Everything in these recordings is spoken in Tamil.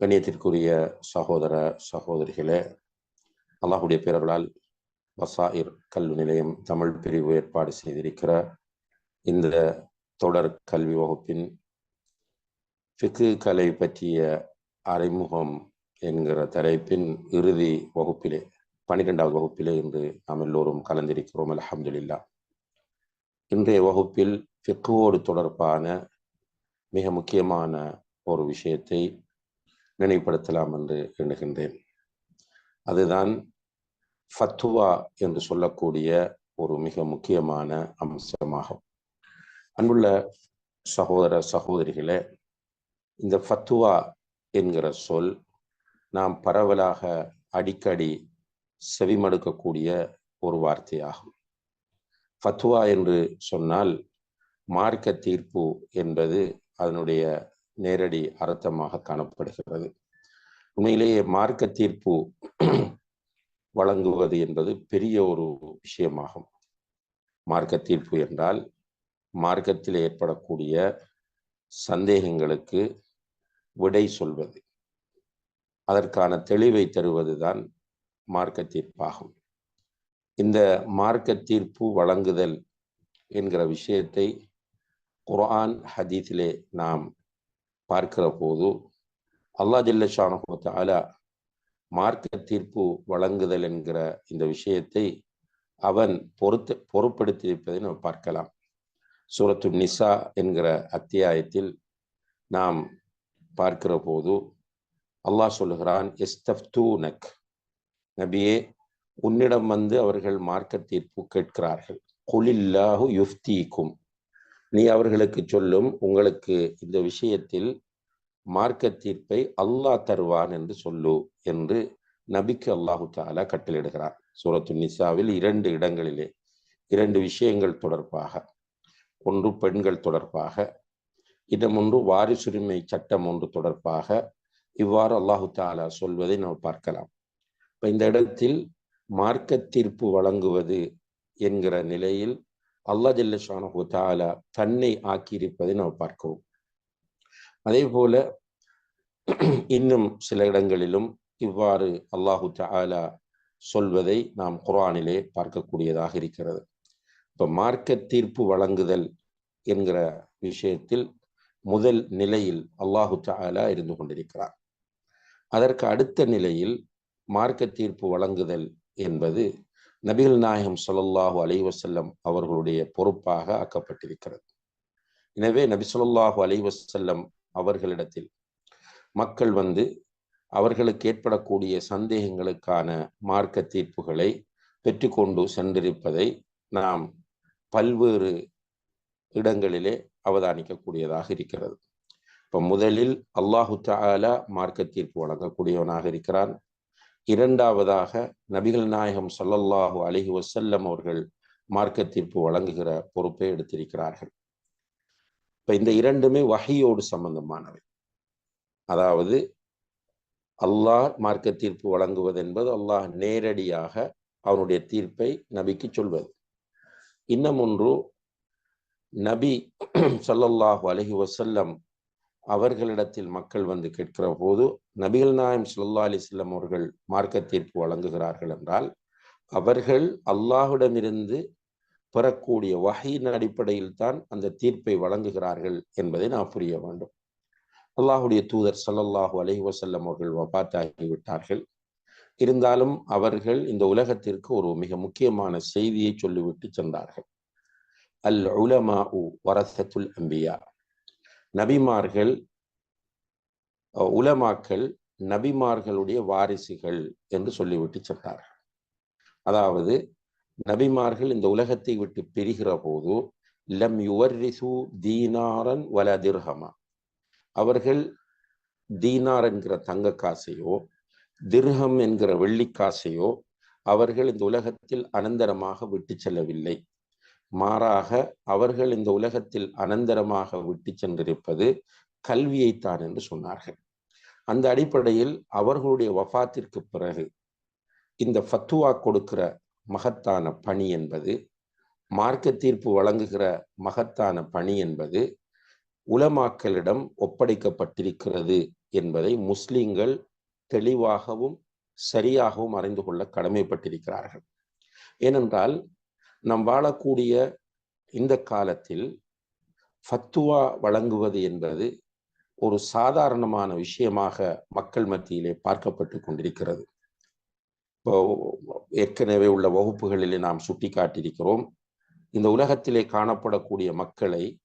கண்ணியத்திற்குரிய சகோதர சகோதரிகளே அல்லாஹுடைய பேரர்களால் வசாயிர் கல்வி நிலையம் தமிழ் பிரிவு ஏற்பாடு செய்திருக்கிற இந்த தொடர் கல்வி வகுப்பின் ஃபிக்கு கலை பற்றிய அறிமுகம் என்கிற தலைப்பின் இறுதி வகுப்பிலே பனிரெண்டாவது வகுப்பிலே இன்று நாம் எல்லோரும் கலந்திருக்கிறோம் அலமதுல்லா இன்றைய வகுப்பில் ஃபிக்குவோடு தொடர்பான மிக முக்கியமான ஒரு விஷயத்தை நினைப்படுத்தலாம் என்று எண்ணுகின்றேன். அதுதான் ஃபத்துவா என்று சொல்லக்கூடிய ஒரு மிக முக்கியமான அம்சமாகும். அன்புள்ள சகோதர சகோதரிகளே இந்த ஃபத்துவா என்கிற சொல் நாம் பரவலாக அடிக்கடி செவிமடுக்கக்கூடிய ஒரு வார்த்தையாகும். ஃபத்துவா என்று சொன்னால் மார்க்க தீர்ப்பு என்பது அதனுடைய நேரடி அர்த்தமாக காணப்படுகிறது. உண்மையிலேயே மார்க்க தீர்ப்பு வழங்குவது என்பது பெரிய ஒரு விஷயமாகும். மார்க்க தீர்ப்பு என்றால் மார்க்கத்தில் ஏற்படக்கூடிய சந்தேகங்களுக்கு விடை சொல்வது. அதற்கான தெளிவை தருவதுதான் மார்க்க தீர்ப்பாகும். இந்த மார்க்க தீர்ப்பு வழங்குதல் என்கிற விஷயத்தை குர்ஆன் ஹதீஸிலே நாம் பார்க்கிற போது அல்லா ஜில்லஷானு மார்க்க தீர்ப்பு வழங்குதல் என்கிற இந்த விஷயத்தை அவன் பொறுத்து பொறுப்படுத்தியிருப்பதை நாம் பார்க்கலாம். சூரத்து நிசா என்கிற அத்தியாயத்தில் நாம் பார்க்கிற போது அல்லாஹ் சொல்லுகிறான் நக் நபியே உன்னிடம் வந்து அவர்கள் மார்க்க தீர்ப்பு கேட்கிறார்கள். குலில்லாஹு யுஃப்தீக்கும். நீ அவர்களுக்கு சொல்லும் உங்களுக்கு இந்த விஷயத்தில் மார்க்க தீர்ப்பை அல்லாஹ் தருவான் என்று சொல்லு என்று நபிக்கு அல்லாஹு தாலா கட்டளிடுகிறார் சூரத்து நிசாவில் இரண்டு இடங்களிலே இரண்டு விஷயங்கள் தொடர்பாக. ஒன்று பெண்கள் தொடர்பாக இடம் ஒன்று வாரிசுரிமை சட்டம் ஒன்று தொடர்பாக. இவ்வாறு அல்லாஹு தாலா சொல்வதை நாம் பார்க்கலாம். இப்போ இந்த இடத்தில் மார்க்க தீர்ப்பு வழங்குவது என்கிற நிலையில் அல்லா ஜல்லஷான தாலா தன்னை ஆக்கியிருப்பதை நாம் பார்க்கிறோம் அதே போல இன்னும் சில இடங்களிலும் இவ்வாறு அல்லாஹு தாலா சொல்வதை நாம் குரானிலே பார்க்கக்கூடியதாக இருக்கிறது. இப்போ மார்க்க தீர்ப்பு வழங்குதல் என்கிற விஷயத்தில் முதல் நிலையில் அல்லாஹு தாலா இருந்து கொண்டிருக்கிறார். அதற்கு அடுத்த நிலையில் மார்க்க தீர்ப்பு வழங்குதல் என்பது நபிகள் நாயகம் சொல்லல்லாஹு அலைவசல்லம் அவர்களுடைய பொறுப்பாக ஆக்கப்பட்டிருக்கிறது. எனவே நபி சொல்லாஹு அலைவசல்லம் அவர்களிடத்தில் மக்கள் வந்து அவர்களுக்கு ஏற்படக்கூடிய சந்தேகங்களுக்கான மார்க்க தீர்ப்புகளை பெற்றுக்கொண்டு சென்றிருப்பதை நாம் பல்வேறு இடங்களிலே அவதானிக்கக்கூடியதாக இருக்கிறது. இப்ப முதலில் அல்லாஹு தாலா மார்க்க தீர்ப்பு வழங்கக்கூடியவனாக இருக்கிறான். இரண்டாவதாக நபிகள் நாயகம் சல்லல்லாஹு அலிஹி வசல்லம் அவர்கள் மார்க்க தீர்ப்பு வழங்குகிற பொறுப்பை எடுத்திருக்கிறார்கள். இப்போ இந்த இரண்டுமே வகையோடு சம்பந்தமானவை. அதாவது அல்லாஹ் மார்க்க தீர்ப்பு வழங்குவது என்பது அல்லாஹ் நேரடியாக அவனுடைய தீர்ப்பை நபிக்கு சொல்வது. இன்னும் ஒன்று நபி சொல்லல்லாஹு அலஹி வசல்லம் அவர்களிடத்தில் மக்கள் வந்து கேட்கிற போது நபிகள் நாயம் சுல்லா அலிஸ்லம் அவர்கள் மார்க்க தீர்ப்பு வழங்குகிறார்கள் என்றால் அவர்கள் அல்லாஹுடமிருந்து பெறக்கூடிய வகையின் அடிப்படையில் தான் அந்த தீர்ப்பை வழங்குகிறார்கள் என்பதை நாம் புரிய வேண்டும். அல்லாஹுடைய தூதர் சல்லல்லாஹு அலஹி வசல்லம் அவர்கள் வபாத்தாகிவிட்டார்கள் இருந்தாலும் அவர்கள் இந்த உலகத்திற்கு ஒரு மிக முக்கியமான செய்தியை சொல்லிவிட்டு சென்றார்கள். அல் உலமா உ வரசத்துல் அம்பியா. நபிமார்கள் உலமாக்கள் நபிமார்களுடைய வாரிசுகள் என்று சொல்லிவிட்டு சென்றார்கள். அதாவது நபிமார்கள் இந்த உலகத்தை விட்டு பிரிகிற போது லம் யுவர்ரிசு தீனாரன் வல திர்ஹமா. அவர்கள் தீனார் என்கிற தங்க காசையோ திர்ஹம் என்கிற வெள்ளிக்காசையோ அவர்கள் இந்த உலகத்தில் அனந்தரமாக விட்டு செல்லவில்லை. மாறாக அவர்கள் இந்த உலகத்தில் அனந்தரமாக விட்டு சென்றிருப்பது கல்வியைத்தான் என்று சொன்னார்கள். அந்த அடிப்படையில் அவர்களுடைய வஃத்திற்கு பிறகு இந்த ஃபத்துவா கொடுக்கிற மகத்தான பணி என்பது மார்க்க தீர்ப்பு வழங்குகிற மகத்தான பணி என்பது உலமாக்களிடம் ஒப்படைக்கப்பட்டிருக்கிறது என்பதை முஸ்லிம்கள் தெளிவாகவும் சரியாகவும் அறிந்து கொள்ள கடமைப்பட்டிருக்கிறார்கள். ஏனென்றால் நாம் வாழக்கூடிய இந்த காலத்தில் ஃபத்துவா வழங்குவது என்பது ஒரு சாதாரணமான விஷயமாக மக்கள் மத்தியிலே பார்க்கப்பட்டு கொண்டிருக்கிறது. இப்போ ஏற்கனவே உள்ள வகுப்புகளிலே நாம் சுட்டி காட்டியிருக்கிறோம் இந்த உலகத்திலே காணப்படக்கூடிய மக்களை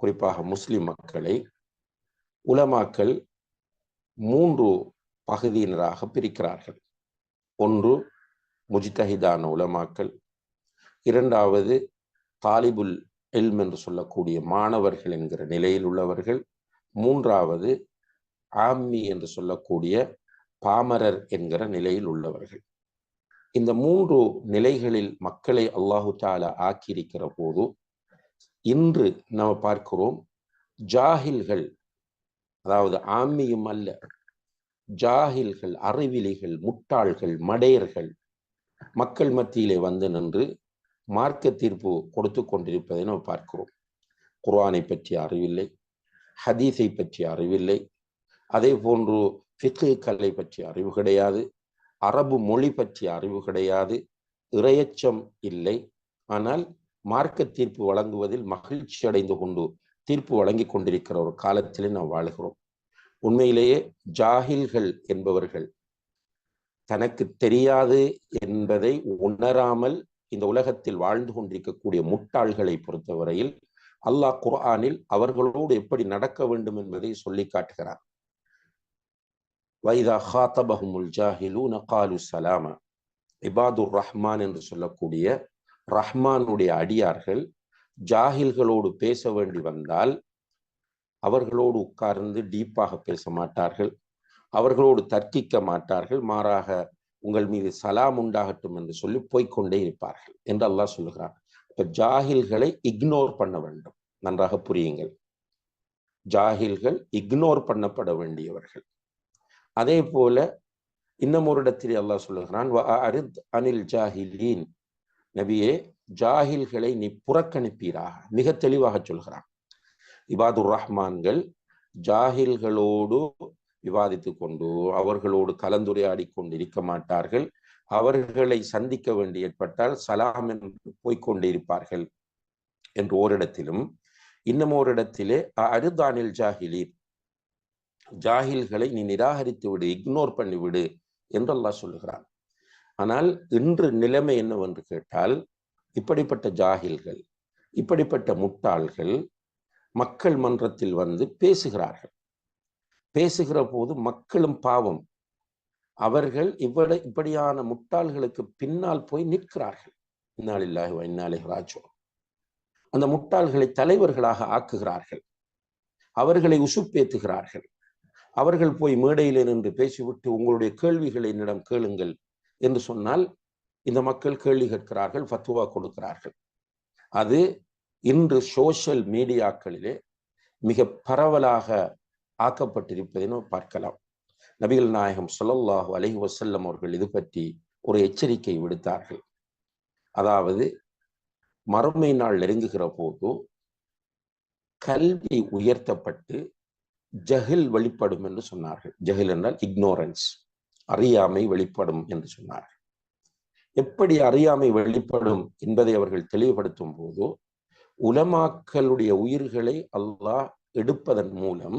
குறிப்பாக முஸ்லிம் மக்களை உலமாக்கள் மூன்று பகுதியினராக பிரிக்கிறார்கள். ஒன்று முஜித்தஹிதான உலமாக்கள் இரண்டாவது தாலிபுல் எல்ம் என்று சொல்லக்கூடிய மாணவர்கள் என்கிற நிலையில் உள்ளவர்கள். மூன்றாவது ஆம்மி என்று சொல்லக்கூடிய பாமரர் என்கிற நிலையில் உள்ளவர்கள். இந்த மூன்று நிலைகளில் மக்களை அல்லாஹு தாலா ஆக்கியிருக்கிற போது இன்று நம்ம பார்க்கிறோம் ஜாகில்கள் அதாவது ஆம்மியும் அல்ல ஜாகில்கள் அறிவிலிகள் முட்டாள்கள் மடையர்கள் மக்கள் மத்தியிலே வந்து நின்று மார்க்க தீர்ப்பு கொடுத்து கொண்டிருப்பதை நாம் பார்க்கிறோம். குர்ஆனை பற்றி அறிவில்லை ஹதீஸை பற்றி அறிவில்லை அதே போன்று ஃபிக்கு கலை பற்றி அறிவு கிடையாது அரபு மொழி பற்றி அறிவு கிடையாது இரையச்சம் இல்லை. ஆனால் மார்க்க தீர்ப்பு வழங்குவதில் மகிழ்ச்சி அடைந்து கொண்டு தீர்ப்பு வழங்கி கொண்டிருக்கிற ஒரு காலத்திலே நாம் வாழ்கிறோம். உண்மையிலேயே ஜாகில்கள் என்பவர்கள் தனக்கு தெரியாது என்பதை உணராமல் இந்த உலகத்தில் வாழ்ந்து கொண்டிருக்கக்கூடிய முட்டாள்களை பொறுத்தவரையில் அல்லாஹ் குர்ஆனில் அவர்களோடு எப்படி நடக்க வேண்டும் என்பதை சொல்லி காட்டுகிறார் வைதா ஹாத்தபஹுமுல் ஜாஹிலூன காலு சலாம. இபாதுர் ரஹ்மான் என்று சொல்லக்கூடிய ரஹ்மானுடைய அடியார்கள் ஜாகில்களோடு பேச வேண்டி வந்தால் அவர்களோடு உட்கார்ந்து டீப்பாக பேச மாட்டார்கள். அவர்களோடு தர்க்கிக்க மாட்டார்கள். மாறாக உங்கள் மீது சலாம் உண்டாகட்டும் என்று சொல்லி போய்கொண்டே இருப்பார்கள் என்று அல்லாஹ் சொல்லுகிறான். இப்ப ஜாகில்களை இக்னோர் பண்ண வேண்டும். நன்றாக புரியுங்கள். ஜாகில்கள் இக்னோர் பண்ணப்பட வேண்டியவர்கள். அதே போல இன்னும் ஒரு இடத்தில் அல்லாஹ் சொல்லுகிறான் அனில் ஜாஹிலீன் நபியே ஜாகில்களை நீ புறக்கணிப்பீராக. மிக தெளிவாக சொல்கிறான். இபாதுர் ரஹ்மான்கள் ஜாகில்களோடு விவாதித்து கொண்டு அவர்களோடு கலந்துரையாடி கொண்டு இருக்க மாட்டார்கள். அவர்களை சந்திக்க வேண்டி ஏற்பட்டால் சலாம் என்று போய்கொண்டிருப்பார்கள் என்று ஓரிடத்திலும். இன்னும் ஓரிடத்திலே அருதானில் ஜாகிலீர் ஜாகில்களை நீ நிராகரித்து விடு இக்னோர் பண்ணிவிடு என்றெல்லாம் என்று அல்லாஹ் சொல்லுகிறான். ஆனால் இன்று நிலைமை என்னவென்று கேட்டால் இப்படிப்பட்ட ஜாகில்கள் இப்படிப்பட்ட முட்டாள்கள் மக்கள் மன்றத்தில் வந்து பேசுகிறார்கள். பேசுகிற போது மக்களும் பாவம். அவர்கள் இவ்வள இப்படியான முட்டாள்களுக்கு பின்னால் போய் நிற்கிறார்கள். இன்னாலில்லாஹி இன்னாலே ராஜோ அந்த முட்டாள்களை தலைவர்களாக ஆக்குகிறார்கள். அவர்களை உசுப்பேத்துகிறார்கள். அவர்கள் போய் மேடையிலே நின்று பேசிவிட்டு உங்களுடைய கேள்விகளை என்னிடம் கேளுங்கள் என்று சொன்னால் இந்த மக்கள் கேள்வி கேட்கிறார்கள் ஃபத்துவா கொடுக்கிறார்கள். அது இன்று சோஷியல் மீடியாக்களிலே மிக பரவலாக ஆக்கப்பட்டிருப்பதை பார்க்கலாம். நபிகள் நாயகம் சொல்லல்லாஹு அலஹி வசல்லம் அவர்கள் இது பற்றி ஒரு எச்சரிக்கை விடுத்தார்கள். அதாவது மறுமை நாள் நெருங்குகிற போது கல்வி உயர்த்தப்பட்டு ஜஹில் வெளிப்படும் என்று சொன்னார்கள். ஜஹில் என்றால் இக்னோரன்ஸ் அறியாமை வெளிப்படும் என்று சொன்னார்கள். எப்படி அறியாமை வெளிப்படும் என்பதை அவர்கள் தெளிவுபடுத்தும் போது உலமாக்களுடைய உயிர்களை அல்லாஹ் எடுப்பதன் மூலம்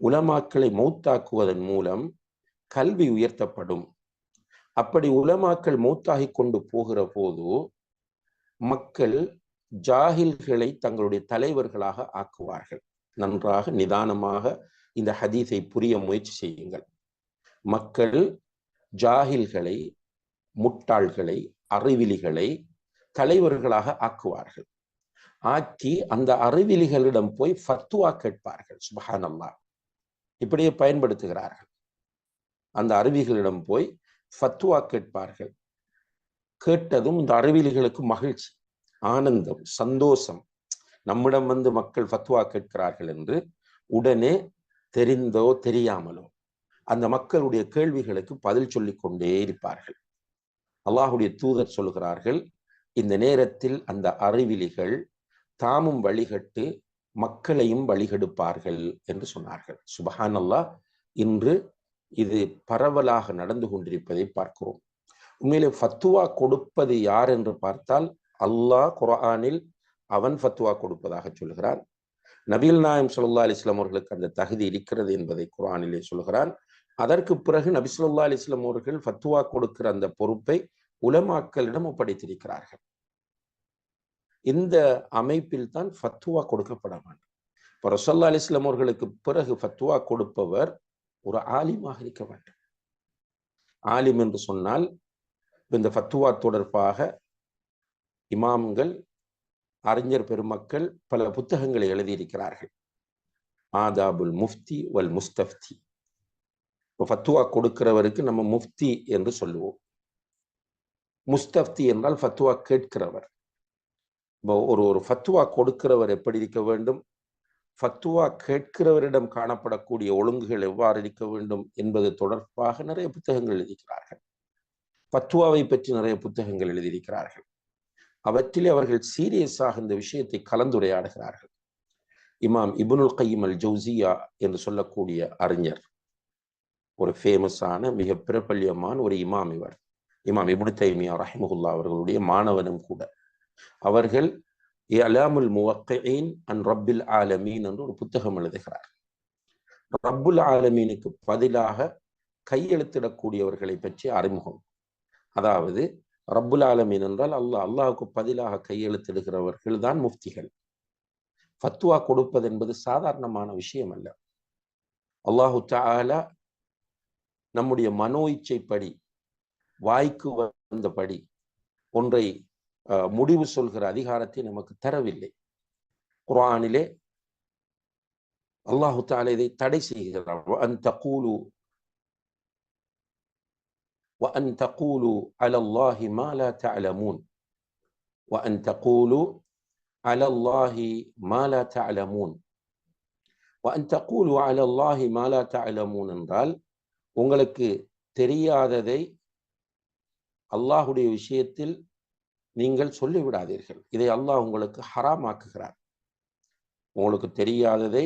உலமாக்களை மௌத்தாக்குவதன் மூலம் கல்வி உயர்த்தப்படும். அப்படி உலமாக்கள் மூத்தாகி கொண்டு போகிற போது மக்கள் ஜாகில்களை தங்களுடைய தலைவர்களாக ஆக்குவார்கள். நன்றாக நிதானமாக இந்த ஹதீஸை புரிய முயற்சி செய்யுங்கள். மக்கள் ஜாகில்களை முட்டாள்களை அறிவிலிகளை தலைவர்களாக ஆக்குவார்கள். ஆக்கி அந்த அறிவிலிகளிடம் போய் ஃபத்துவா கேட்பார்கள். சுபஹானல்லா இப்படியே பயன்படுத்துகிறார்கள். அந்த அருவிகளிடம் போய் ஃபத்துவா கேட்பார்கள். கேட்டதும் இந்த அறிவியல்களுக்கு மகிழ்ச்சி ஆனந்தம் சந்தோஷம். நம்மிடம் வந்து மக்கள் ஃபத்வா கேட்கிறார்கள் என்று உடனே தெரிந்தோ தெரியாமலோ அந்த மக்களுடைய கேள்விகளுக்கு பதில் சொல்லிக் கொண்டே இருப்பார்கள். அல்லாஹுடைய தூதர் சொல்கிறார்கள் இந்த நேரத்தில் அந்த அறிவிலிகள் தாமும் வழிகட்டு மக்களையும் வழிகெடுப்பார்கள் என்று சொன்னார்கள். சுபஹான் அல்லாஹ் இன்று இது பரவலாக நடந்து கொண்டிருப்பதை பார்க்கிறோம். உண்மையிலே ஃபத்துவா கொடுப்பது யார் என்று பார்த்தால் அல்லாஹ் குரானில் அவன் ஃபத்துவா கொடுப்பதாக சொல்கிறான். நபீல் நாயம் சொல்லா அலிஸ்லாம் அவர்களுக்கு அந்த தகுதி இருக்கிறது என்பதை குரானிலே சொல்கிறான். அதற்கு பிறகு நபி சொல்லா அலிஸ்லாம் அவர்கள் ஃபத்துவா கொடுக்கிற அந்த பொறுப்பை உலமாக்களிடம் ஒப்படைத்திருக்கிறார்கள். இந்த அமைப்பில் தான் ஃபத்துவா கொடுக்கப்பட வேண்டும். இப்போ ரசல்லா அலிஸ்லாம் அவர்களுக்கு பிறகு ஃபத்துவா கொடுப்பவர் ஒரு ஆலிமாக இருக்க வேண்டும். ஆலிம் என்று சொன்னால் இந்த ஃபத்துவா தொடர்பாக இமாம்கள் அறிஞர் பெருமக்கள் பல புத்தகங்களை எழுதியிருக்கிறார்கள். ஆதாபுல் முஃப்தி வல் முஸ்தப்தி இப்போ ஃபத்துவா கொடுக்கிறவருக்கு நம்ம முஃப்தி என்று சொல்லுவோம். முஸ்தப்தி என்றால் ஃபத்துவா கேட்கிறவர். ஒரு ஒரு ஃபத்துவா கொடுக்கிறவர் எப்படி இருக்க வேண்டும்? ஃபத்துவா கேட்கிறவரிடம் காணப்படக்கூடிய ஒழுங்குகள் எவ்வாறு இருக்க வேண்டும் என்பது தொடர்பாக நிறைய புத்தகங்கள் எழுதியிருக்கிறார்கள். ஃபத்துவாவை பற்றி நிறைய புத்தகங்கள் எழுதியிருக்கிறார்கள். அவற்றிலே அவர்கள் சீரியஸாக இந்த விஷயத்தை கலந்துரையாடுகிறார்கள். இமாம் இபுனுல் கையம் அல் ஜவுசியா என்று சொல்லக்கூடிய அறிஞர். ஒரு ஃபேமஸான மிக பிரபல்யமான ஒரு இமாம் இவர். இமாம் இபுனு தைமியா ரஹிமகுல்லா அவர்களுடைய மாணவனும் கூட. அவர்கள் அலாமுல் முவக்கையின் அன் ரப்பில் ஆலமீன் என்று ஒரு புத்தகம் எழுதுகிறார். ரப்புல் ஆலமீனுக்கு பதிலாக கையெழுத்திடக்கூடியவர்களை பற்றி அறிமுகம். அதாவது ரப்புல் ஆலமீன் என்றால் அல்லாஹ் அல்லாஹுக்கு பதிலாக கையெழுத்திடுகிறவர்கள் தான் முஃப்திகள். ஃபத்வா கொடுப்பது என்பது சாதாரணமான விஷயம் அல்ல. அல்லாஹு தாலா நம்முடைய மனோ இச்சைப்படி வாய்க்கு வந்தபடி ஒன்றை முடிவு சொல்கிற அதிகாரத்தை நமக்கு தரவில்லை குரானிலே அல்லாஹு தாலா இதை தடை செய்கிறார் وأن تقولوا على الله ما لا تعلمون وأن تقولوا على الله ما لا تعلمون وأن تقولوا على الله ما لا تعلمون என்றால் உங்களுக்கு தெரியாததை அல்லாஹுடைய விஷயத்தில் நீங்கள் சொல்லிவிடாதீர்கள். இதை அல்லாஹ் உங்களுக்கு ஹராமாக்குகிறார். உங்களுக்கு தெரியாததை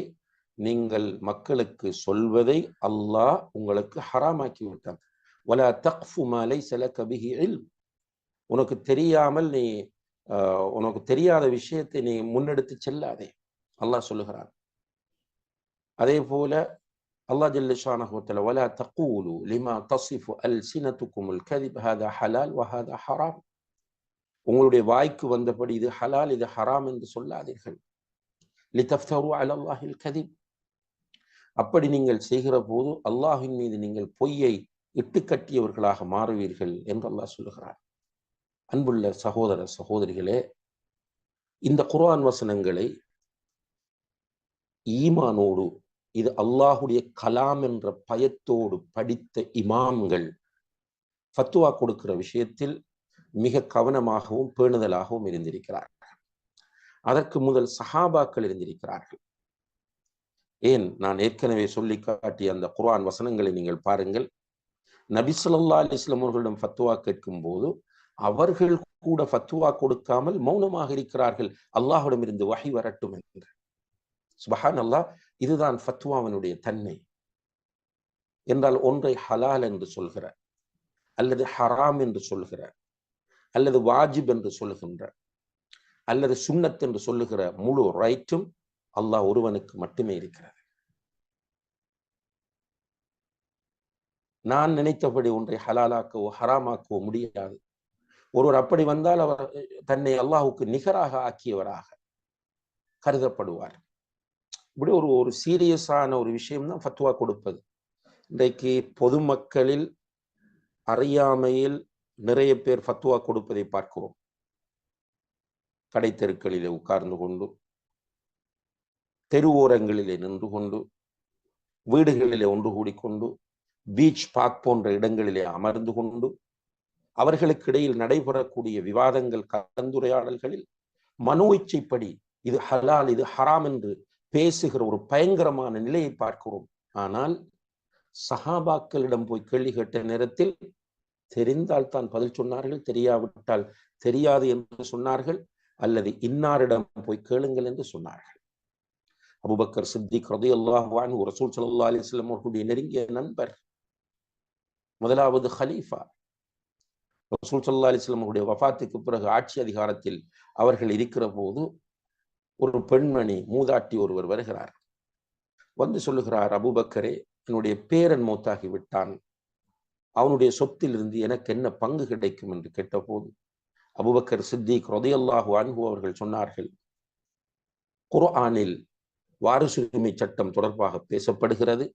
நீங்கள் மக்களுக்கு சொல்வதை அல்லாஹ் உங்களுக்கு ஹராமாக்கி விட்டான் சில கபிகி உனக்கு தெரியாமல் நீ உனக்கு தெரியாத விஷயத்தை நீ முன்னெடுத்து செல்லாதே. அல்லாஹ் சொல்லுகிறான். அதே போல அல்லாஹ் ஜல்லிஷானஹோத்தல வலா தக்கூலு லிமா தசிஃபு அல் சினத்துக்குமுல் கதிப் ஹாதா ஹலால் வஹாதா ஹராம். உங்களுடைய வாய்க்கு வந்தபடி இது ஹலால் இது ஹராம் என்று சொல்லாதீர்கள். லிதஃப்தரு அல அல்லாஹில் அப்படி நீங்கள் செய்கிற போது அல்லாஹின் மீது நீங்கள் பொய்யை இட்டு கட்டியவர்களாக மாறுவீர்கள் என்று அல்லாஹ் சொல்லுகிறார் அன்புள்ள சகோதர சகோதரிகளே இந்த குர்ஆன் வசனங்களை ஈமானோடு இது அல்லாஹுடைய கலாம் என்ற பயத்தோடு படித்த இமாம்கள் ஃபத்துவா கொடுக்கிற விஷயத்தில் மிக கவனமாகவும் பேணுதலாகவும் இருந்திருக்கிறார்கள் அதற்கு முதல் சஹாபாக்கள் இருந்திருக்கிறார்கள். ஏன்? நான் ஏற்கனவே சொல்லி காட்டிய அந்த குர்ஆன் வசனங்களை நீங்கள் பாருங்கள். நபி சொல்லா அலிஸ்லாம் அவர்களிடம் ஃபத்துவா கேட்கும் போது அவர்கள் கூட ஃபத்துவா கொடுக்காமல் மௌனமாக இருக்கிறார்கள். அல்லாஹிடம் இருந்து வகை வரட்டும் என்று. சுபஹான் அல்லாஹ் இதுதான் ஃபத்துவாவினுடைய தன்மை. என்றால் ஒன்றை ஹலால் என்று சொல்கிற அல்லது ஹராம் என்று சொல்கிற அல்லது வாஜிப் என்று சொல்லுகின்ற அல்லது சுண்ணத் என்று சொல்லுகிற முழு ரைட்டும் அல்லாஹ் ஒருவனுக்கு மட்டுமே இருக்கிறது. நான் நினைத்தபடி ஒன்றை ஹலாலாக்கவோ ஹராமாக்கவோ முடியாது. ஒருவர் அப்படி வந்தால் அவர் தன்னை அல்லாஹுக்கு நிகராக ஆக்கியவராக கருதப்படுவார். இப்படி ஒரு ஒரு சீரியஸான ஒரு விஷயம் தான் ஃபத்வா கொடுப்பது. இன்றைக்கு பொதுமக்களில் அறியாமையில் நிறைய பேர் ஃபத்துவா கொடுப்பதை பார்க்கிறோம். கடை தெருக்களிலே உட்கார்ந்து கொண்டு தெருவோரங்களிலே நின்று கொண்டு வீடுகளிலே ஒன்று கூடிக்கொண்டு பீச் பார்க் போன்ற இடங்களிலே அமர்ந்து கொண்டு அவர்களுக்கிடையில் நடைபெறக்கூடிய விவாதங்கள் கலந்துரையாடல்களில் மனோ இச்சைப்படி இது ஹலால் இது ஹராம் என்று பேசுகிற ஒரு பயங்கரமான நிலையை பார்க்கிறோம். ஆனால் சஹாபாக்களிடம் போய் கேள்வி கேட்ட நேரத்தில் தெரிந்தால் தான் பதில் சொன்னார்கள் தெரியாவிட்டால் தெரியாது என்று சொன்னார்கள் அல்லது இன்னாரிடம் போய் கேளுங்கள் என்று சொன்னார்கள். அபுபக்கர் சித்திக் ரதி அல்லாஹான் ரசூல் சல்லா அலிஸ்லாம் அவர்களுடைய நெருங்கிய நண்பர் முதலாவது ஹலீஃபா ரசூல் சல்லா அலிஸ்லாம் அவருடைய வஃபாத்துக்கு பிறகு ஆட்சி அதிகாரத்தில் அவர்கள் இருக்கிற போது ஒரு பெண்மணி மூதாட்டி ஒருவர் வருகிறார். வந்து சொல்லுகிறார் அபுபக்கரே என்னுடைய பேரன் மூத்தாகி விட்டான். அவனுடைய சொத்திலிருந்து எனக்கு என்ன பங்கு கிடைக்கும் என்று கேட்டபோது அபுபக்கர் சித்திக் ரொதையல்லாஹு அன்பு அவர்கள் சொன்னார்கள் குர்ஆனில் வாரிசுரிமை சட்டம் தொடர்பாக பேசப்படுகிறது.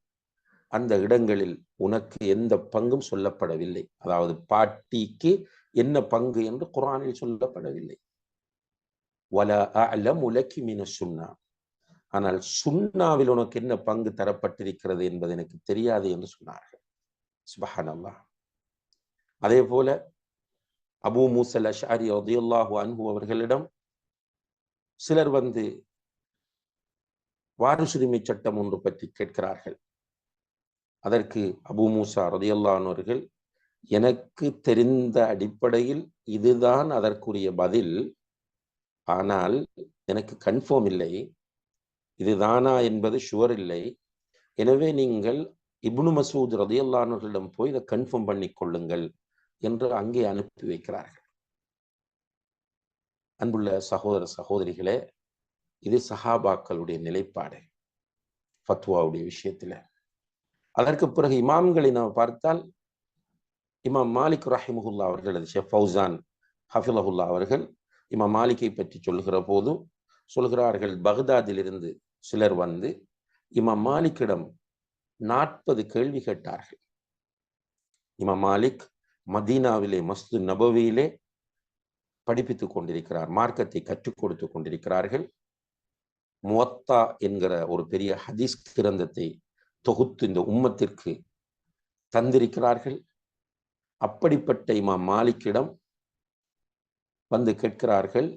அந்த இடங்களில் உனக்கு எந்த பங்கும் சொல்லப்படவில்லை. அதாவது பாட்டிக்கு என்ன பங்கு என்று குரானில் சொல்லப்படவில்லை. வல அலம் உலக்கி மீன சுண்ணா ஆனால் சுண்ணாவில் உனக்கு என்ன பங்கு தரப்பட்டிருக்கிறது என்பது எனக்கு தெரியாது என்று சொன்னார்கள். சுபஹான் அதே போல அபு மூசல் அஷாரி அதையுல்லாஹு அன்பு அவர்களிடம் சிலர் வந்து வாரிசுரிமை சட்டம் ஒன்று பற்றி கேட்கிறார்கள். அதற்கு அபு மூசா ரதியல்லானவர்கள் எனக்கு தெரிந்த அடிப்படையில் இதுதான் அதற்குரிய பதில். ஆனால் எனக்கு கன்ஃபார்ம் இல்லை. இதுதானா என்பது ஷுவர் இல்லை. எனவே நீங்கள் இப்னு மசூத் ரதியல்லானவர்களிடம் போய் இதை கன்ஃபார்ம் பண்ணி கொள்ளுங்கள் என்று அங்கே அனுப்பி வைக்கிறார்கள். அன்புள்ள சகோதர சகோதரிகளே இது சஹாபாக்களுடைய நிலைப்பாடு ஃபத்வாவுடைய விஷயத்தில். அதற்கு பிறகு இமாம்களை நாம் பார்த்தால் இமாம் மாலிக் ரஹிமுல்லா அவர்கள் அது ஷெஃப் ஃபவுசான் ஹஃபிலஹுல்லா அவர்கள் இமாம் மாலிக்கை பற்றி சொல்லுகிற போது சொல்கிறார்கள் பக்தாதிலிருந்து சிலர் வந்து இமாம் மாலிக்கிடம் நாற்பது கேள்வி கேட்டார்கள். இமாம் மாலிக் மதீனாவிலே மஸ்து நபவியிலே படிப்பித்துக் கொண்டிருக்கிறார் மார்க்கத்தை கற்றுக் கொடுத்து கொண்டிருக்கிறார்கள். முவத்தா என்கிற ஒரு பெரிய ஹதீஸ் கிரந்தத்தை தொகுத்து இந்த உம்மத்திற்கு தந்திருக்கிறார்கள். அப்படிப்பட்ட இமாம் மாலிக்கிடம் வந்து கேட்கிறார்கள்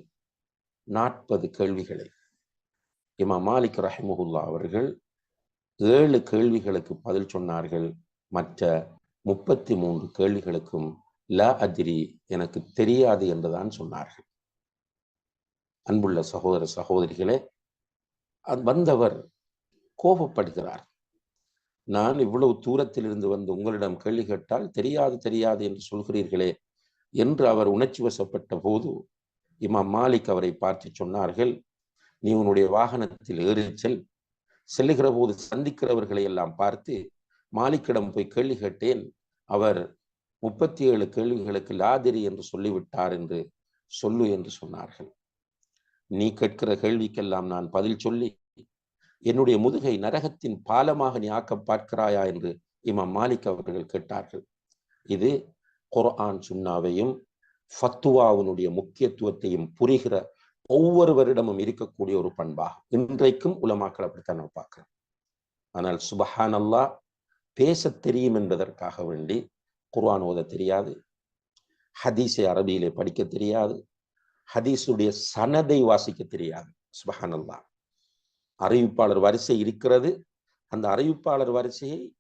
நாற்பது கேள்விகளை. இமாம் மாலிக் ரஹிமுல்லா அவர்கள் ஏழு கேள்விகளுக்கு பதில் சொன்னார்கள். மற்ற முப்பத்தி மூன்று கேள்விகளுக்கும் ல அதிரி எனக்கு தெரியாது என்றுதான் சொன்னார்கள். அன்புள்ள சகோதர சகோதரிகளே வந்தவர் கோபப்படுகிறார். நான் இவ்வளவு தூரத்தில் இருந்து வந்து உங்களிடம் கேள்வி கேட்டால் தெரியாது தெரியாது என்று சொல்கிறீர்களே என்று அவர் உணர்ச்சி வசப்பட்ட போது இமாம் மாலிக் அவரை பார்த்து சொன்னார்கள் நீ உன்னுடைய வாகனத்தில் ஏறிச்சல் செல்லுகிற போது சந்திக்கிறவர்களை எல்லாம் பார்த்து மாலிக்கிடம் போய் கேள்வி கேட்டேன். அவர் முப்பத்தி ஏழு கேள்விகளுக்கு லாதிரி என்று சொல்லிவிட்டார் என்று சொல்லு என்று சொன்னார்கள். நீ கேட்கிற கேள்விக்கெல்லாம் நான் பதில் சொல்லி என்னுடைய முதுகை நரகத்தின் பாலமாக நீ ஆக்க பார்க்கிறாயா? என்று இமாம் மாலிக் அவர்கள் கேட்டார்கள். இது குர்ஆன் சுன்னாவையும் ஃபத்துவாவினுடைய முக்கியத்துவத்தையும் புரிகிற ஒவ்வொருவரிடமும் இருக்கக்கூடிய ஒரு பண்பாகும். இன்றைக்கும் உலமாக்கள் அப்படித்தான் நம்ம பார்க்கிறோம். ஆனால் சுபஹான் அல்லா பேச தெரியும் என்பதற்காக வேண்டி குர்ஆன் ஓத தெரியாது. ஹதீஸை அரபியிலே படிக்க தெரியாது. ஹதீஸுடைய சனதை வாசிக்க தெரியாது. சுபஹான் அல்லா அறிவிப்பாளர் வரிசை இருக்கிறது. அந்த அறிவிப்பாளர் வரிசையை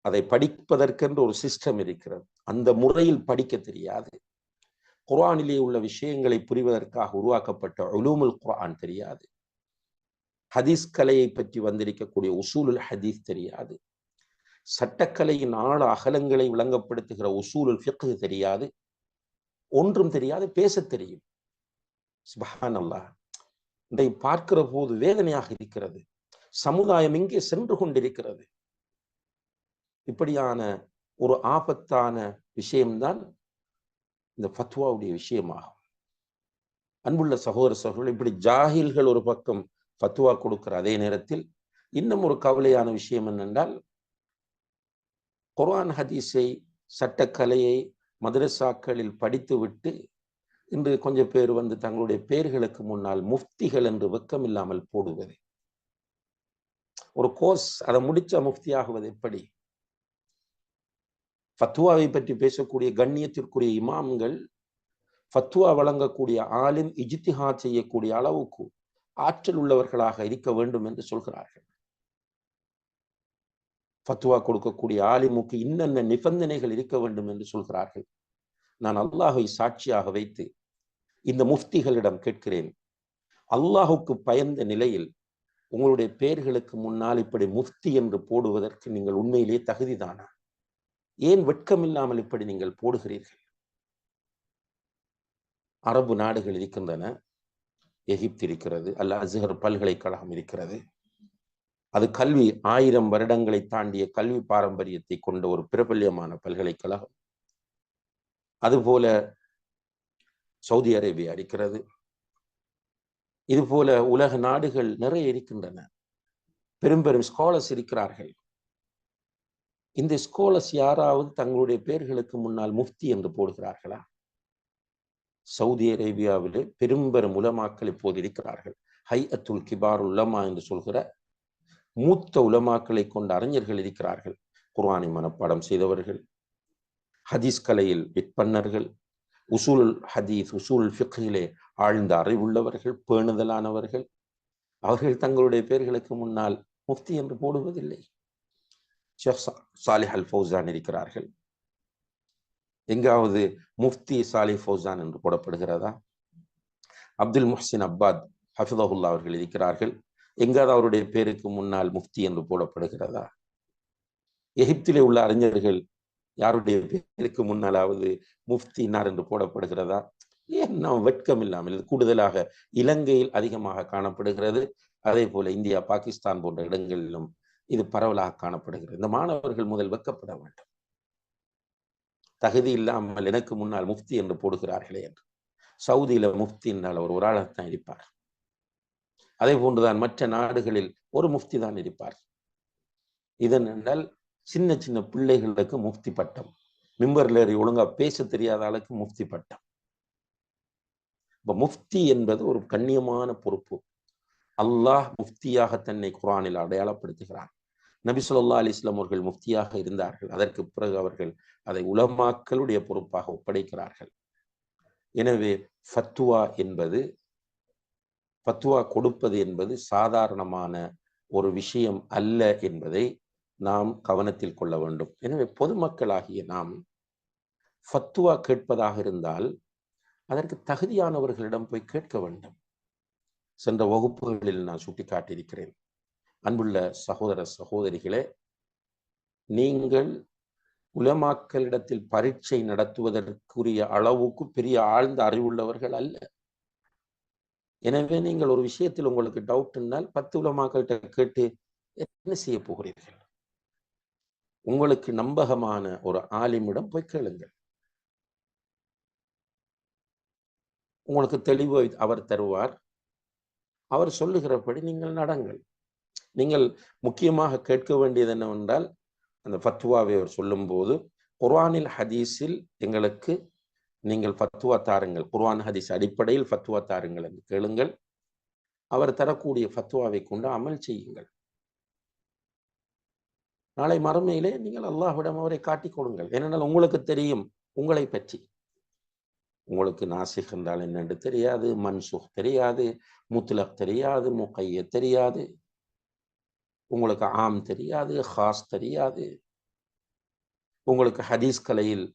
அதை படிப்பதற்கென்று ஒரு சிஸ்டம் இருக்கிறது. அந்த முறையில் படிக்க தெரியாது. குரானிலே உள்ள விஷயங்களை புரிவதற்காக உருவாக்கப்பட்ட உலூமுல் குரான் தெரியாது. ஹதீஸ் கலையை பற்றி வந்திருக்கக்கூடிய உசூலுல் ஹதீஸ் தெரியாது. சட்டக்கலையின் ஆழ அகலங்களை விளங்கப்படுத்துகிற உசூலுல் ஃபிக்கு தெரியாது. ஒன்றும் தெரியாது பேச தெரியும். சுபஹான் அல்லாஹ் இதை பார்க்கிற போது வேதனையாக இருக்கிறது. சமுதாயம் இங்கே சென்று கொண்டிருக்கிறது. இப்படியான ஒரு ஆபத்தான விஷயம்தான் இந்த ஃபத்வாவுடைய விஷயமாகும். அன்புள்ள சகோதர சகோதரர்கள் இப்படி ஜாகில்கள் ஒரு பக்கம் ஃபத்வா கொடுக்கிற அதே நேரத்தில் இன்னும் ஒரு கவலையான விஷயம் என்னென்றால் குர்ஆன் ஹதீஸை சட்டக்கலையை மதரசாக்களில் படித்துவிட்டு இன்று கொஞ்சம் பேர் வந்து தங்களுடைய பெயர்களுக்கு முன்னால் முஃப்திகள் என்று வெக்கம் இல்லாமல் போடுவது. ஒரு கோர்ஸ் அதை முடிச்ச முஃப்தி ஆகுவது எப்படி? ஃபத்வாவை பற்றி பேசக்கூடிய கண்ணியத்திற்குரிய இமாம்கள் ஃபத்வா வழங்கக்கூடிய ஆலிம் இஜித்திஹா செய்யக்கூடிய அளவுக்கு ஆற்றல் உள்ளவர்களாக இருக்க வேண்டும் என்று சொல்கிறார்கள். ஃபத்வா கொடுக்கக்கூடிய ஆலிமுக்கு இன்னென்ன நிபந்தனைகள் இருக்க வேண்டும் என்று சொல்கிறார்கள். நான் அல்லாஹை சாட்சியாக வைத்து இந்த முஃப்திகளிடம் கேட்கிறேன். அல்லாஹுக்கு பயந்த நிலையில் உங்களுடைய பெயர்களுக்கு முன்னால் இப்படி முஃப்தி என்று போடுவதற்கு நீங்கள் உண்மையிலேயே தகுதிதானா? ஏன் வெட்கமில்லாமல் இப்படி நீங்கள் போடுகிறீர்கள்? அரபு நாடுகள் இருக்கின்றன. எகிப்து இருக்கிறது அல்ல அசுகர் பல்கலைக்கழகம் இருக்கிறது. அது கல்வி ஆயிரம் வருடங்களை தாண்டிய கல்வி பாரம்பரியத்தை கொண்ட ஒரு பிரபல்யமான பல்கலைக்கழகம். அதுபோல சவுதி அரேபியா இருக்கிறது. இது போல உலக நாடுகள் நிறைய இருக்கின்றன. பெரும் பெரும் ஸ்காலர்ஸ் இருக்கிறார்கள். இந்த ஸ்காலர்ஸ் யாராவது தங்களுடைய பெயர்களுக்கு முன்னால் முஃப்தி என்று போடுகிறார்களா? சவுதி அரேபியாவிலே பெரும்பெரும் உலமாக்கள் இப்போது இருக்கிறார்கள். ஹை அத்துல் கிபார் உலமா என்று சொல்கிற மூத்த உலமாக்களை கொண்ட அறிஞர்கள் இருக்கிறார்கள். குர்ஆனை மனப்பாடம் செய்தவர்கள் ஹதீஸ் கலையில் விற்பன்னர்கள் உசூல் ஹதீஸ் உசூல் ஃபிக்கிலே ஆழ்ந்த அறிவுள்ளவர்கள் பேணுதலானவர்கள். அவர்கள் தங்களுடைய பெயர்களுக்கு முன்னால் முஃப்தி என்று போடுவதில்லை. ஷேக் சாலிஹ் அல் ஃபௌசான் இருக்கிறார்கள். எங்காவது முஃப்தி சாலி ஃபௌசான் என்று போடப்படுகிறதா? அப்துல் முஹ்சின் அப்பாத் ஹஃபிதகுல்லா அவர்கள் இருக்கிறார்கள். எங்காவது அவருடைய பேருக்கு முன்னால் முஃப்தி என்று போடப்படுகிறதா? எகிப்திலே உள்ள அறிஞர்கள் யாருடைய பேருக்கு முன்னாலாவது முஃப்தினார் என்று போடப்படுகிறதா? ஏன் நாம் வெட்கம் இல்லாமல் இது கூடுதலாக இலங்கையில் அதிகமாக காணப்படுகிறது. அதே போல இந்தியா பாகிஸ்தான் போன்ற இடங்களிலும் இது பரவலாக காணப்படுகிறது. இந்த மாணவர்கள் முதல் வெக்கப்பட வேண்டும். தகுதி இல்லாமல் எனக்கு முன்னால் முஃப்தி என்று போடுகிறார்களே என்று. சவுதியில முஃப்தி என்றால் அவர் ஒரு ஆளத்தான் இருப்பார். அதே போன்றுதான் மற்ற நாடுகளில் ஒரு முஃப்தி தான் இருப்பார். இதன் என்றால் சின்ன சின்ன பிள்ளைகளுக்கு முஃப்தி பட்டம். மிம்பர்ல ஏறி ஒழுங்கா பேச தெரியாத அளவுக்கு முஃப்தி பட்டம். இப்ப முஃப்தி என்பது ஒரு கண்ணியமான பொறுப்பு. அல்லாஹ் முஃப்தியாக தன்னை குரானில் அடையாளப்படுத்துகிறான். நபி சொல்லா அலிஸ்லாம் அவர்கள் முஃப்தியாக இருந்தார்கள். அதற்கு பிறகு அவர்கள் அதை உலமாக்களுடைய பொறுப்பாக ஒப்படைக்கிறார்கள். எனவே ஃபத்துவா என்பது ஃபத்துவா கொடுப்பது என்பது சாதாரணமான ஒரு விஷயம் அல்ல என்பதை நாம் கவனத்தில் கொள்ள வேண்டும். எனவே பொதுமக்களாகிய நாம் ஃபத்துவா கேட்பதாக இருந்தால் அதற்கு தகுதியானவர்களிடம் போய் கேட்க வேண்டும். சென்ற வகுப்புகளில் நான் சுட்டிக்காட்டியிருக்கிறேன். அன்புள்ள சகோதர சகோதரிகளே நீங்கள் உலமாக்களிடத்தில் பரீட்சை நடத்துவதற்குரிய அளவுக்கு பெரிய ஆழ்ந்த அறிவுள்ளவர்கள் அல்ல. எனவே நீங்கள் ஒரு விஷயத்தில் உங்களுக்கு டவுட் இருந்தால் பத்து உலமாக்கள்கிட்ட கேட்டு என்ன செய்ய போகிறீர்கள்? உங்களுக்கு நம்பகமான ஒரு ஆலிமிடம் போய் கேளுங்கள். உங்களுக்கு தெளிவு அவர் தருவார். அவர் சொல்லுகிறபடி நீங்கள் நடங்கள். நீங்கள் முக்கியமாக கேட்க வேண்டியது என்னவென்றால் அந்த ஃபத்துவாவை அவர் சொல்லும்போது குர்ஆனில் ஹதீஸில் எங்களுக்கு நீங்கள் ஃபத்துவா தாருங்கள். குர்ஆன் ஹதீஸ் அடிப்படையில் ஃபத்துவா தாருங்கள் என்று கேளுங்கள். அவர் தரக்கூடிய ஃபத்துவாவை கொண்டு அமல் செய்யுங்கள். நாளை மறுமையிலே நீங்கள் அல்லாஹ்விடம் அவரை காட்டிக் கொடுங்கள். ஏனென்றால் உங்களுக்கு தெரியும் உங்களை பற்றி. உங்களுக்கு நாசிக் என்றால் என்னென்று தெரியாது மன்சுக் தெரியாது முத்லக் தெரியாது முக்கைய தெரியாது. உங்களுக்கு ஆம் தெரியாது ஹாஸ் தெரியாது. உங்களுக்கு ஹதீஸ் கலையில்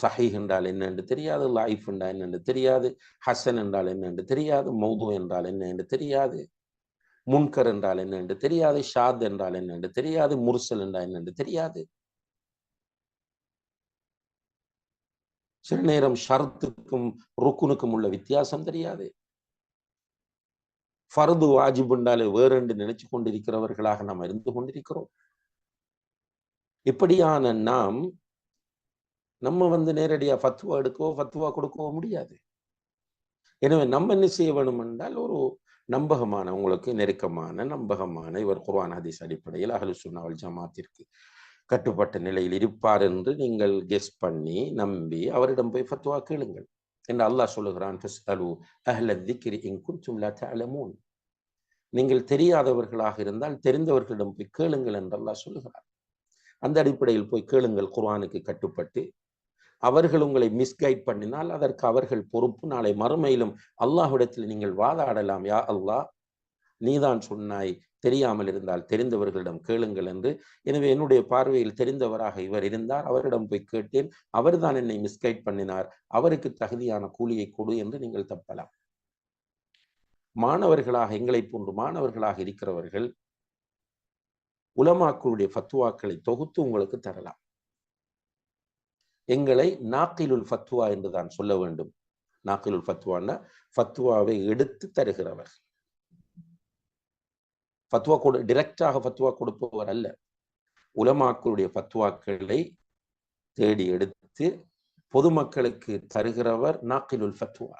சஹி என்றால் என்னென்று தெரியாது லைஃப் என்றால் என்னென்று தெரியாது ஹசன் என்றால் என்னென்று தெரியாது மௌது என்றால் என்ன என்று தெரியாது முன்கர் என்றால் என்ன என்று தெரியாது ஷாத் என்றால் என்ன என்று தெரியாது முர்சல் என்றால் என்ன என்று தெரியாது. சில நேரம் ஷரத்துக்கும் ருக்குனுக்கும் உள்ள வித்தியாசம் தெரியாது. ஃபரது வாஜிப் என்றாலே வேறென்று நினைச்சு கொண்டிருக்கிறவர்களாக நாம் இருந்து கொண்டிருக்கிறோம். இப்படியான நாம் நம்ம வந்து நேரடியா ஃபத்வா எடுக்கவோ ஃபத்வா கொடுக்கவோ முடியாது. எனவே நம்ம என்ன செய்ய வேணும் என்றால் ஒரு நம்பகமான உங்களுக்கு நெருக்கமான நம்பகமான இவர் குர்வான் ஹதீஸ் அடிப்படையில் அகலு சுன்னாவல் ஜமாத்திற்கு கட்டுப்பட்ட நிலையில் இருப்பார் என்று நீங்கள் கெஸ் பண்ணி நம்பி அவரிடம் போய் ஃபத்வா கேளுங்கள். என்று அல்லாஹ் சொல்லுகிறான் அலு அஹ்ல திக்ரி இன் லா நீங்கள் தெரியாதவர்களாக இருந்தால் தெரிந்தவர்களிடம் போய் கேளுங்கள் என்று அல்லாஹ் சொல்லுகிறார் அந்த அடிப்படையில் போய் கேளுங்கள் குர்ஆனுக்கு கட்டுப்பட்டு. அவர்கள் உங்களை மிஸ்கைட் பண்ணினால் அதற்கு அவர்கள் பொறுப்பு. நாளை மறுமையிலும் அல்லாஹ்விடத்தில் நீங்கள் வாதாடலாம் யா அல்லாஹ் நீதான் சொன்னாய் தெரியாமல் இருந்தால் தெரிந்தவர்களிடம் கேளுங்கள் என்று. எனவே என்னுடைய பார்வையில் தெரிந்தவராக இவர் இருந்தார். அவரிடம் போய் கேட்டேன். அவர்தான் என்னை மிஸ்கைட் பண்ணினார். அவருக்கு தகுதியான கூலியை கொடு என்று நீங்கள் தப்பலாம். மாணவர்களாக எங்களை போன்று மாணவர்களாக இருக்கிறவர்கள் உலமாக்களுடைய ஃபத்துவாக்களை தொகுத்து உங்களுக்கு தரலாம். எங்களை நாக்கிலுல் ஃபத்துவா என்று தான் சொல்ல வேண்டும். நாக்கிலுல் ஃபத்துவான்னா ஃபத்துவாவை எடுத்து தருகிறவர். ஃபத்வா கொடு டிரெக்டாக ஃபத்வா கொடுப்பவர் அல்ல. உலமாக்களுடைய ஃபத்வாக்களை தேடி எடுத்து பொதுமக்களுக்கு தருகிறவர் நாக்கிலுல் ஃபத்வா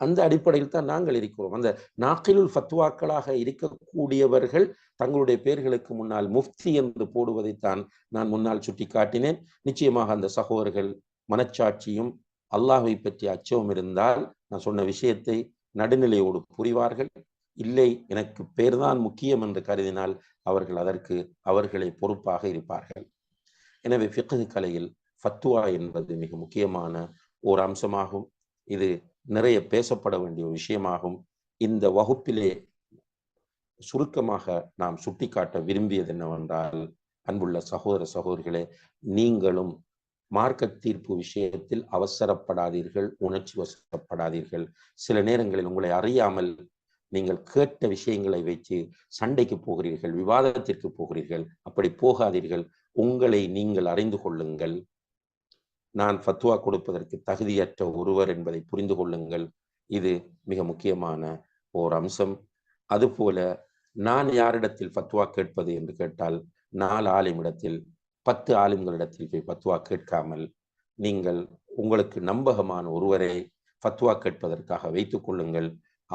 அந்த அடிப்படையில் தான் நாங்கள் இருக்கிறோம். அந்த நாக்கிலுல் ஃபத்வாக்களாக இருக்கக்கூடியவர்கள் தங்களுடைய பெயர்களுக்கு முன்னால் முஃப்தி என்று போடுவதைத்தான் நான் முன்னால் சுட்டி காட்டினேன் நிச்சயமாக அந்த சகோதரர்கள் மனச்சாட்சியும் அல்லாஹை பற்றிய அச்சமும் இருந்தால் நான் சொன்ன விஷயத்தை நடுநிலையோடு புரிவார்கள். இல்லை எனக்கு பேர்தான் முக்கியம் என்று கருதினால் அவர்கள் அதற்கு அவர்களை பொறுப்பாக இருப்பார்கள். எனவே ஃபிqh கலையில் ஃபத்துவா என்பது மிக முக்கியமான ஓர் அம்சமாகும். இது நிறைய பேசப்பட வேண்டிய விஷயமாகும். இந்த வகுப்பிலே சுருக்கமாக நாம் சுட்டிக்காட்ட விரும்பியது என்னவென்றால் அன்புள்ள சகோதர சகோதரிகளே நீங்களும் மார்க்க தீர்ப்பு விஷயத்தில் அவசரப்படாதீர்கள் உணர்ச்சி வசப்படாதீர்கள். சில நேரங்களில் உங்களை அறியாமல் நீங்கள் கேட்ட விஷயங்களை வைத்து சண்டைக்கு போகிறீர்கள் விவாதத்திற்கு போகிறீர்கள் அப்படி போகாதீர்கள். உங்களை நீங்கள் அறிந்து கொள்ளுங்கள். நான் ஃபத்வா கொடுப்பதற்கு தகுதியற்ற ஒருவர் என்பதை புரிந்து கொள்ளுங்கள். இது மிக முக்கியமான ஓர் அம்சம். அதுபோல நான் யாரிடத்தில் ஃபத்வா கேட்பது என்று கேட்டால் நாலு ஆலிமிடத்தில் பத்து ஆலிம்களிடத்தில் போய் ஃபத்வா கேட்காமல் நீங்கள் உங்களுக்கு நம்பகமான ஒருவரை ஃபத்வா கேட்பதற்காக வைத்துக் கொள்ளுங்கள்.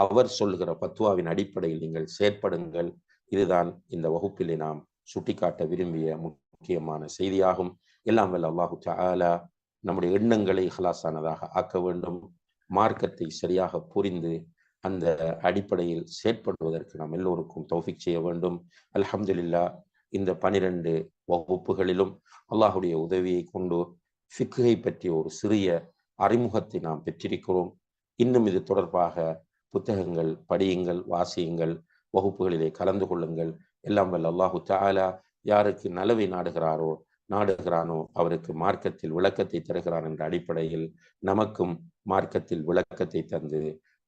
அவர் சொல்லுகிற பத்வாவின் அடிப்படையில் நீங்கள் செயற்படுங்கள். இதுதான் இந்த வகுப்பிலே நாம் சுட்டிக்காட்ட விரும்பிய முக்கியமான செய்தியாகும். எல்லாம் வல்ல அல்லாஹு தஆலா நம்முடைய எண்ணங்களை ஹலாசானதாக ஆக்க வேண்டும். மார்க்கத்தை சரியாக புரிந்து அந்த அடிப்படையில் செயற்படுவதற்கு நாம் எல்லோருக்கும் தௌஃபிக் செய்ய வேண்டும். அல்ஹம்துலில்லா இந்த பனிரெண்டு வகுப்புகளிலும் அல்லாஹுடைய உதவியை கொண்டு ஃபிக்குகை பற்றிய ஒரு சிறிய அறிமுகத்தை நாம் பெற்றிருக்கிறோம். இன்னும் இது தொடர்பாக புத்தகங்கள் படியுங்கள் வாசியுங்கள் வகுப்புகளிலே கலந்து கொள்ளுங்கள். எல்லாம் வல்ல அல்லாஹு தாலா யாருக்கு நலவை நாடுகிறாரோ நாடுகிறானோ அவருக்கு மார்க்கத்தில் விளக்கத்தை தருகிறான் என்ற அடிப்படையில் நமக்கும் மார்க்கத்தில் விளக்கத்தை தந்து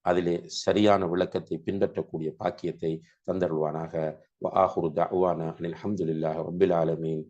அதிலே சரியான விளக்கத்தை பின்பற்றக்கூடிய பாக்கியத்தை தந்தருள்வானாக. ஆஹுர் தஅவானா அனில் ஹம்துலில்லாஹி ரப்பில் ஆலமீன்.